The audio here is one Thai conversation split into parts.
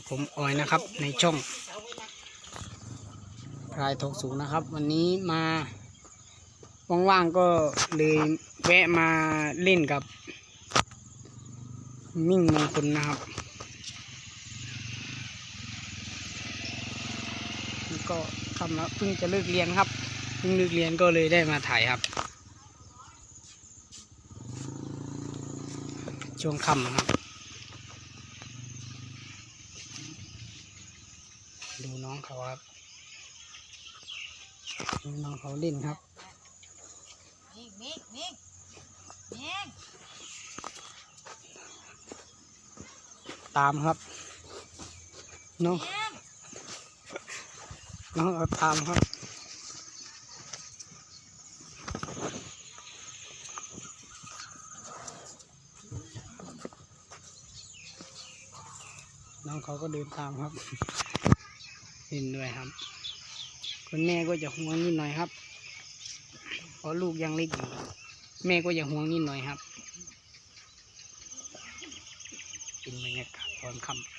กับผมออยนะครับ ในช่องพลายทกสูงนะครับ วันนี้มาว่างๆก็เลยแวะมาเล่นกับ มิ่งมงคลนะครับก็ทำแล้วเพิ่งจะเลิกเรียนครับเพิ่งเลิกเรียนก็เลยได้มาถ่ายครับ ช่วงค่ำนะครับ น้องเขาครับดูน้องเขาเล่นครับมิงมิงมิงมิงตามครับ น้องมิงน้องเอาตามครับน้องเขาก็เดินตามครับ เห็นด้วยครับ คุณแม่ก็จะห่วงนิดหน่อยครับเพราะลูกยังเล็กอยู่แม่ก็จะห่วงนิดหน่อยครับเป็นบรรยากาศตอนค่ำ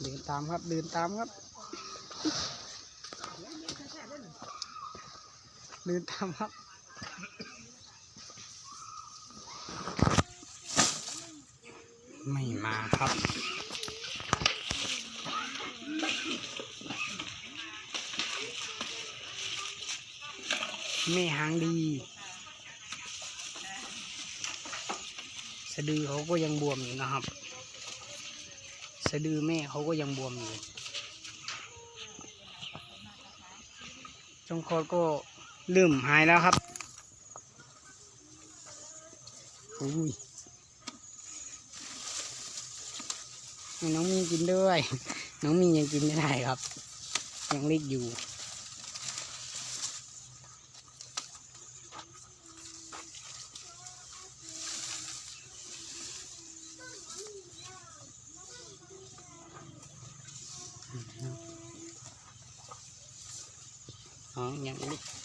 เดินตามครับเดินตามครับเดินตามครับ ไม่มาครับ แม่หางดี สะดือเขาก็ยังบวมอยู่นะครับ สะดือแม่เขาก็ยังบวมอยู่จงคลอดก็เริ่มหายแล้วครับ อุ้ย ให้น้องมีกินด้วย น้องมียังกินไม่ได้ครับ ยังเล็กอยู่อ๋อยังเล็ก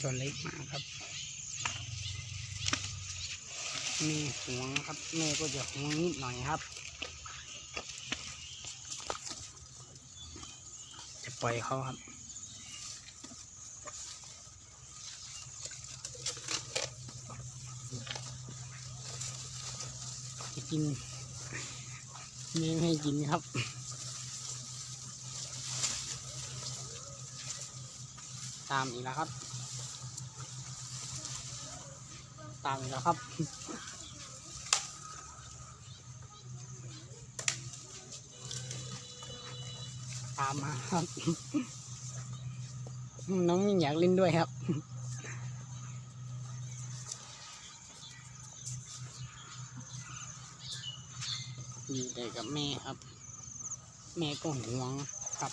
ตัวเล็กมาครับม่ห่วงครับแม่ก็จะห่วงนิดหน่อยครับ จะปล่อยเขาครับจะกินแม่ไม่ให้กินครับตามอีกแล้วครับ ตามอีกแล้วครับ ตามมาครับ น้องมิ่งอยากเล่นด้วยครับอยู่แต่กับแม่ครับ แม่ก็ห่วงครับ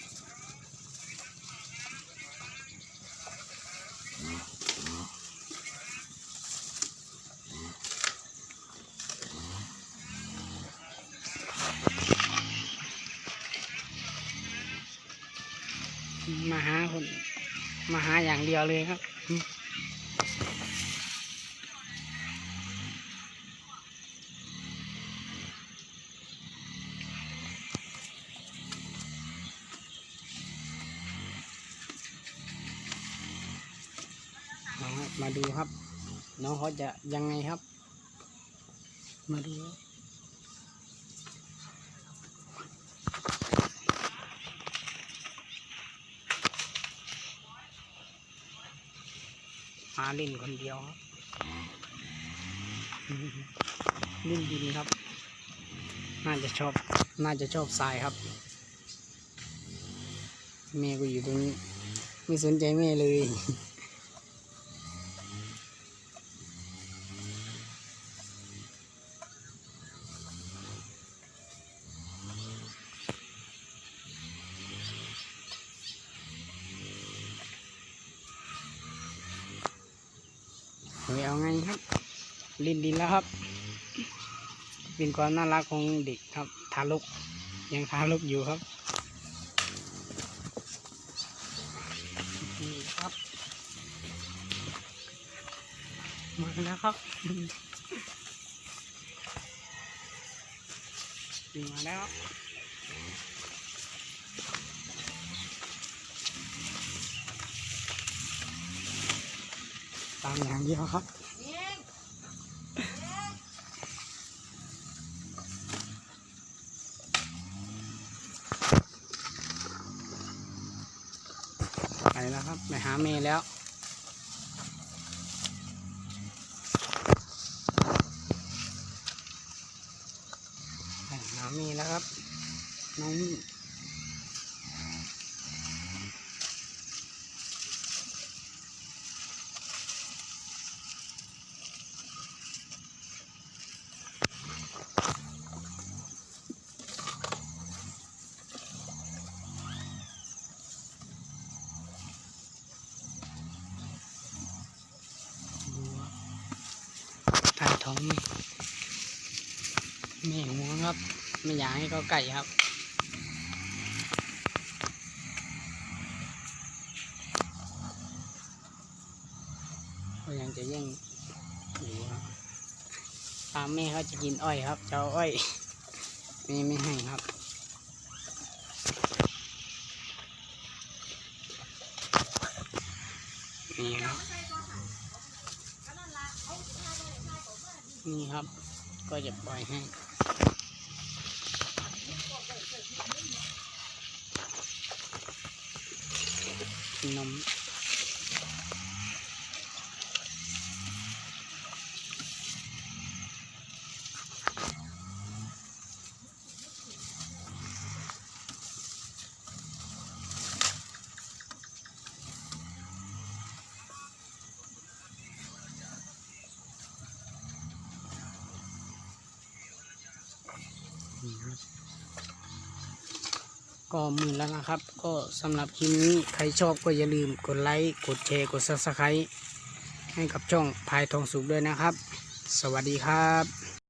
มาหาคนมาหาอย่างเดียวเลยครับมาครับมาดูครับ น้องเขาจะยังไงครับ มาดูาเล่นคนเดียวครับเล่นดินครับ น่าจะชอบ น่าจะชอบทรายครับ แม่ก็อยู่ตรงนี้ ไม่สนใจแม่เลย เฮ้ยเอาไงครับ ลินดินแล้วครับ เป็นความน่ารักของเด็กครับ ทารกยังทารกอยู่ครับนี่ครับมาแล้วครับมาแล้ว ตามอย่างเดียวครับไปแล้วครับไปหาเมย์แล้วไปหาเมย์แล้วครับ น้องมี่ดูครับ ถ่ายท้องแม่ห่วครับ ไม่อยากให้เขาไก่ครับ ก็ยังจะแย่งอยู่ครับตามแม่เขาจะกินอ้อยครับ เจ้าอ้อยแม่ไม่ให้ครับนี่ครับ นี่ครับ ก็จะปล่อยให้นม ก็หมื่นแล้วนะครับ ก็สำหรับคลิปนี้ใครชอบก็อย่าลืมกดไลค์กดแชร์กดซับสไครต์ให้กับช่องพายทองสุกด้วยนะครับ สวัสดีครับ